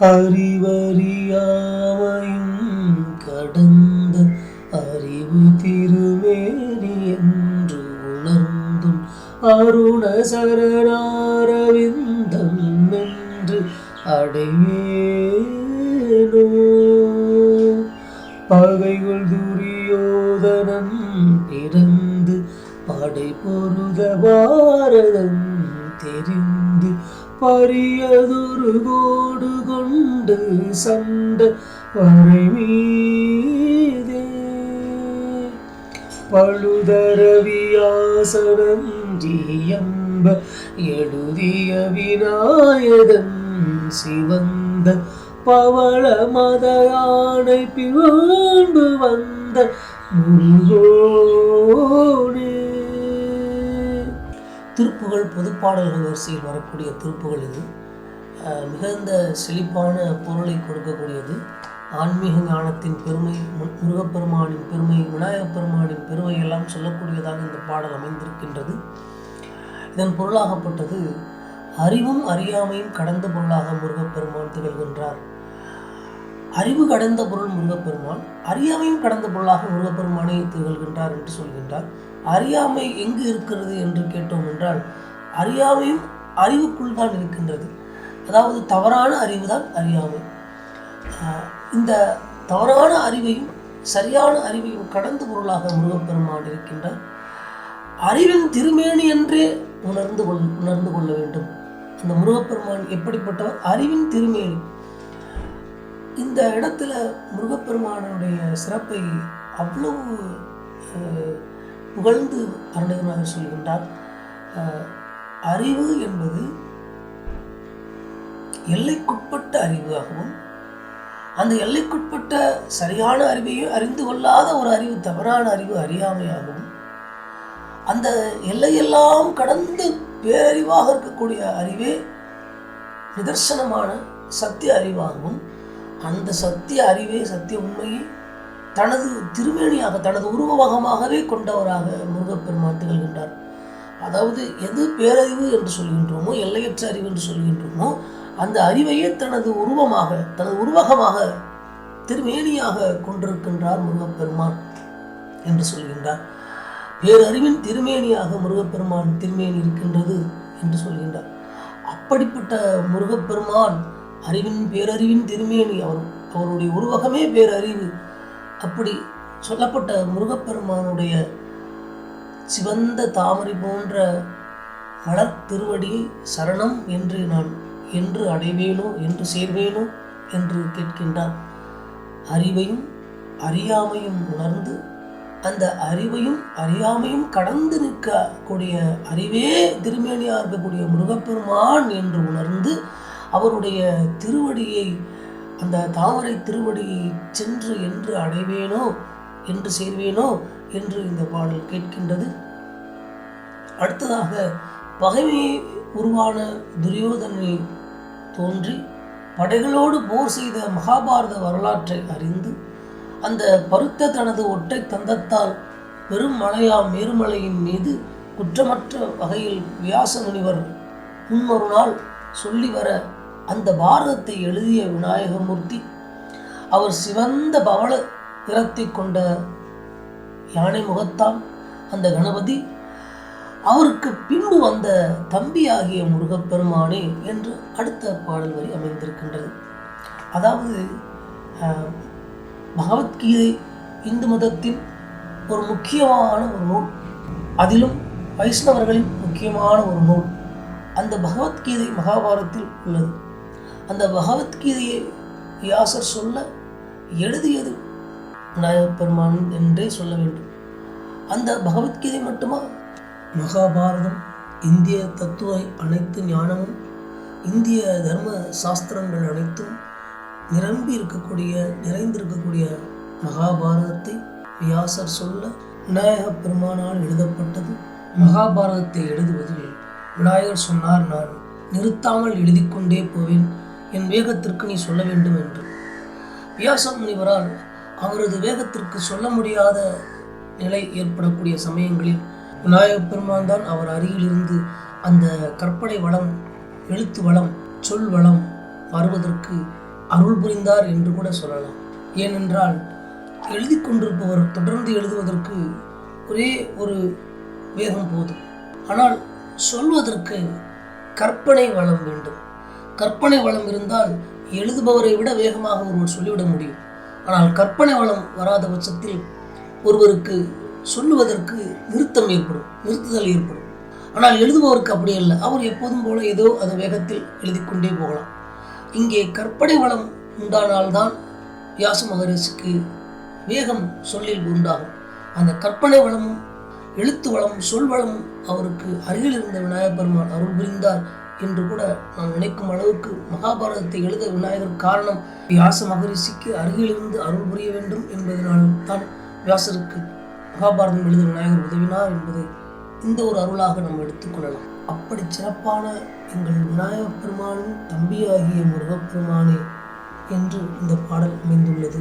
அறிவறியாமையும் கடந்த அறிவு திருமேனி என்று உணர்ந்தும் அருண சரணாரவிந்தம் என்று அடைவேனோ பகைகள் துரியோதனம் பிறந்து படை பொருத பாரதம் தெரிந்து பரியதொரு கோடு கொண்டு சண்ட வரை மீதே. பழுதரவியாசனஞ்சியம்ப எழுதிய விநாயகன் சிவந்த பவள மத யானை பிழம்பு வந்த முருகோனே. திருப்புகள் பொதுப்பாடல்கள் வரிசையில் வரக்கூடிய திருப்புகள் இது. மிகுந்த செழிப்பான பொருளை கொடுக்கக்கூடியது. ஆன்மீக ஞானத்தின் பெருமை முருகப்பெருமானின் பெருமை விநாயகப் பெருமானின் பெருமை எல்லாம் சொல்லக்கூடியதாக இந்த பாடல் அமைந்திருக்கின்றது. இதன் பொருளாகப்பட்டது அறிவும் அறியாமையும் கடந்த பொருளாக முருகப்பெருமான் திகழ்கின்றார். அறிவு கடந்த பொருள் முருகப்பெருமான் அறியாமையும் கடந்த பொருளாக முருகப்பெருமானை திகழ்கின்றார் என்று சொல்கின்றார். அறியாமை எங்கு இருக்கிறது என்று கேட்டோம் என்றால் அறியாமையும் அறிவுக்குள் தான் இருக்கின்றது. அதாவது தவறான அறிவு தான் அறியாமை. இந்த தவறான அறிவையும் சரியான அறிவையும் கடந்த பொருளாக முருகப்பெருமான் இருக்கின்றார். அறிவின் திருமேனி என்றே உணர்ந்து கொள் உணர்ந்து கொள்ள வேண்டும். அந்த முருகப்பெருமான் எப்படிப்பட்டவர்? அறிவின் திருமேனி. இந்த இடத்துல முருகப்பெருமானுடைய சிறப்பை அவ்வளவு புகழ்ந்து அருணகிரிநாதர் சொல்கின்றார். அறிவு என்பது எல்லைக்குட்பட்ட அறிவாகவும் அந்த எல்லைக்குட்பட்ட சரியான அறிவையும் அறிந்து கொள்ளாத ஒரு அறிவு தவறான அறிவு அறியாமையாகவும் அந்த எல்லையெல்லாம் கடந்து பேரறிவாக இருக்கக்கூடிய அறிவே நிதர்சனமான சத்திய அறிவாகவும் அந்த சத்திய அறிவே சத்திய உண்மையை தனது திருமேனியாக தனது உருவகமாகவே கொண்டவராக முருகப்பெருமான் திகழ்கின்றார். அதாவது எது பேரறிவு என்று சொல்கின்றோமோ எல்லையற்ற அறிவு என்று சொல்கின்றோமோ அந்த அறிவையே தனது உருவமாக தனது உருவகமாக திருமேனியாக கொண்டிருக்கின்றார் முருகப்பெருமான் என்று சொல்கின்றார். பேரறிவின் திருமேனியாக முருகப்பெருமான் திருமேனி இருக்கின்றது என்று சொல்கின்றார். அப்படிப்பட்ட முருகப்பெருமான் அறிவின் பேரறிவின் திருமேனி. அவர் அவருடைய உருவகமே பேரறிவு. அப்படி சொல்லப்பட்ட முருகப்பெருமானுடைய சிவந்த தாமரை போன்ற மலர் திருவடியை சரணம் என்று நான் என்று அடைவேனோ என்று சேர்வேனோ என்று கேட்கின்றார் அறிவையும் அறியாமையும் உணர்ந்து அந்த அறிவையும் அறியாமையும் கடந்து நிற்கக்கூடிய அறிவே திருமேனியாக இருக்கக்கூடிய முருகப்பெருமான் என்று உணர்ந்து அவருடைய திருவடியை அந்த தாமரை திருவடியை சென்று என்று அடைவேனோ என்று சேர்வேனோ என்று இந்த பாடல் கேட்கின்றது. அடுத்ததாக பகைமையை உருவான துரியோதனை தோன்றி படைகளோடு போர் செய்த மகாபாரத வரலாற்றை அறிந்து அந்த பருத்த தனது ஒற்றை தந்தத்தால் பெரும் மலையாம் மேருமலையின் மீது குற்றமற்ற வகையில் வியாச முனிவர் முன்னொரு நாள் சொல்லி வர அந்த பாரதத்தை எழுதிய விநாயகமூர்த்தி அவர் சிவந்த பவள நிறத்தை கொண்ட யானை முகத்தான் அந்த கணபதி. அவருக்கு பின்பு வந்த தம்பியாகிய முருகப்பெருமானே என்று அடுத்த பாடல் வரி அமைந்திருக்கின்றது. அதாவது பகவத்கீதை இந்து மதத்தின் ஒரு முக்கியமான ஒரு நூல். அதிலும் வைஷ்ணவர்களின் முக்கியமான ஒரு நூல். அந்த பகவத்கீதை மகாபாரத்தில் உள்ளது. அந்த பகவத்கீதையை வியாசர் சொல்ல எழுதியது நாயகப்பெருமான் என்றே சொல்ல வேண்டும். அந்த பகவத்கீதை மட்டுமா? மகாபாரதம் இந்திய தத்துவ அனைத்து ஞானமும் இந்திய தர்ம சாஸ்திரங்கள் அனைத்தும் நிரம்பி இருக்கக்கூடிய நிறைந்திருக்கக்கூடிய மகாபாரதத்தை வியாசர் சொல்ல விநாயகப் பெருமானால் எழுதப்பட்டது. மகாபாரதத்தை எழுதுவதில் விநாயகர் சொன்னார் நான் நிறுத்தாமல் எழுதிக்கொண்டே போவேன். என் வேகத்திற்கு நீ சொல்ல வேண்டும் என்று. வியாச முனிவரால் அவரது வேகத்திற்கு சொல்ல முடியாத நிலை ஏற்படக்கூடிய சமயங்களில் விநாயகப் பெருமான் தான் அவர் அருகிலிருந்து அந்த கற்பனை வளம் எழுத்து வளம் சொல் வளம் வருவதற்கு அருள் புரிந்தார் என்று கூட சொல்லலாம். ஏனென்றால் எழுதி கொண்டிருப்பவர் தொடர்ந்து எழுதுவதற்கு ஒரே ஒரு வேகம் போதும். ஆனால் சொல்வதற்கு கற்பனை வளம் வேண்டும். கற்பனை வளம் இருந்தால் எழுதுபவரை விட வேகமாக ஒருவர் சொல்லிவிட முடியும். ஆனால் கற்பனை வளம் வராத பட்சத்தில் ஒருவருக்கு சொல்லுவதற்கு நிறுத்தம் ஏற்படும் நிறுத்துதல் ஏற்படும். ஆனால் எழுதுபவருக்கு அப்படி அல்ல. அவர் எப்போதும் போல ஏதோ அந்த வேகத்தில் எழுதி கொண்டே போகலாம். இங்கே கற்பனை வளம் உண்டானால்தான் வியாச மகரிஷிக்கு வேகம் சொல்லில் உண்டாகும். அந்த கற்பனை வளமும் எழுத்து வளம் சொல்வளம் அவருக்கு அருகில் இருந்த விநாயகப் பெருமான் அருள் புரிந்தார் என்று கூட நாம் நினைக்கும் அளவுக்கு மகாபாரதத்தை எழுத விநாயகர் காரணம் வியாச மகரிஷிக்கு அருகிலிருந்து அருள் புரிய வேண்டும் என்பதனாலும் தான் வியாசருக்கு மகாபாரதம் எழுத விநாயகர் உதவினார் என்பதை இந்த ஒரு அருளாக நாம் எடுத்துக்கொள்ளலாம் அப்படி சிறப்பான எங்கள் விநாயகப் பெருமானின் தம்பியாகிய முருகப்பெருமானே என்று இந்த பாடல் அமைந்துள்ளது.